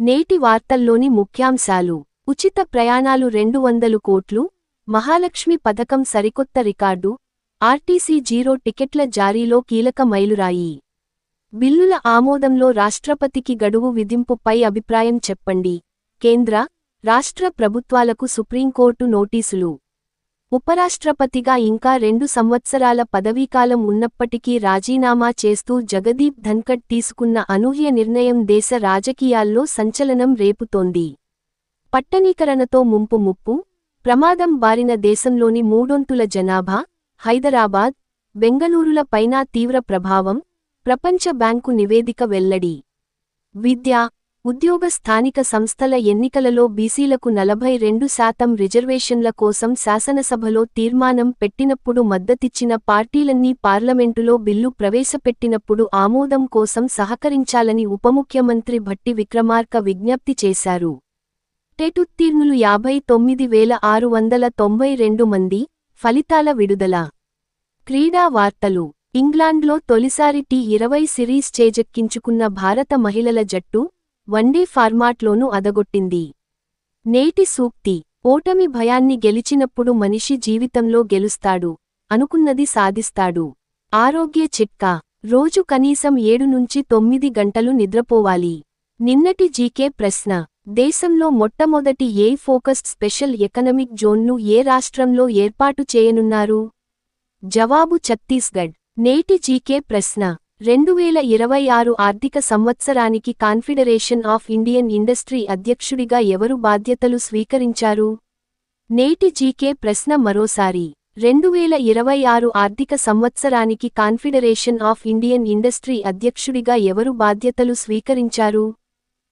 నేటి వార్తల్లోని ముఖ్యాంశాలు. ఉచిత ప్రయాణాలు రెండు వందలు కోట్లు. మహాలక్ష్మి పథకం సరికొత్త రికార్డు. ఆర్టీసీ జీరో టికెట్ల జారీలో కీలక మైలురాయి. బిల్లుల ఆమోదంలో రాష్ట్రపతికి గడువు విధింపుపై అభిప్రాయం చెప్పండి. కేంద్ర రాష్ట్ర ప్రభుత్వాలకు సుప్రీంకోర్టు నోటీసులు. ఉపరాష్ట్రపతిగా ఇంకా రెండు సంవత్సరాల పదవీకాలం ఉన్నప్పటికీ రాజీనామా చేస్తూ జగదీప్ ధన్కడ్ తీసుకున్న అనూహ్య నిర్ణయం దేశ రాజకీయాల్లో సంచలనం రేపుతోంది. పట్టణీకరణతో ముంపు ముప్పు ప్రమాదం బారిన దేశంలోని మూడొంతుల జనాభా హైదరాబాద్ బెంగళూరుల పైనా తీవ్ర ప్రభావం ప్రపంచ బ్యాంకు నివేదిక వెల్లడి. విద్య ఉద్యోగ స్థానిక సంస్థల ఎన్నికలలో బీసీలకు నలభై రెండు శాతం రిజర్వేషన్ల కోసం శాసనసభలో తీర్మానం పెట్టినప్పుడు మద్దతిచ్చిన పార్టీలన్నీ పార్లమెంటులో బిల్లు ప్రవేశపెట్టినప్పుడు ఆమోదం కోసం సహకరించాలని ఉపముఖ్యమంత్రి భట్టి విక్రమార్క విజ్ఞప్తి చేశారు. టెటుత్తీర్ణులు యాభై తొమ్మిది వేల ఆరు వందల తొంభై రెండు మంది ఫలితాల విడుదల. క్రీడా వార్తలు. ఇంగ్లాండ్లో తొలిసారి టీ ఇరవై సిరీస్ చేజెక్కించుకున్న భారత మహిళల జట్టు వన్డే ఫార్మాట్లోనూ అదగొట్టింది. నేటి సూక్తి ఓటమి భయాన్ని గెలిచినప్పుడు మనిషి జీవితంలో గెలుస్తాడు అనుకున్నది సాధిస్తాడు. ఆరోగ్య చిట్కా రోజు కనీసం ఏడు నుంచి తొమ్మిది గంటలు నిద్రపోవాలి. నిన్నటి జీకే ప్రశ్న దేశంలో మొట్టమొదటి ఏ ఫోకస్డ్ స్పెషల్ ఎకనమిక్ జోన్ను ఏ రాష్ట్రంలో ఏర్పాటు చేయనున్నారు? జవాబు ఛత్తీస్గఢ్. నేటి జీకే ప్రశ్న రెండువేల ఇరవై ఆరు ఆర్థిక సంవత్సరానికి కాన్ఫెడరేషన్ ఆఫ్ ఇండియన్ ఇండస్ట్రీ అధ్యక్షుడిగా ఎవరు బాధ్యతలు స్వీకరించారు? నేటి జీకే ప్రశ్న మరోసారి. రెండువేల ఇరవై ఆరు ఆర్థిక సంవత్సరానికి కాన్ఫెడరేషన్ ఆఫ్ ఇండియన్ ఇండస్ట్రీ అధ్యక్షుడిగా ఎవరు బాధ్యతలు స్వీకరించారు?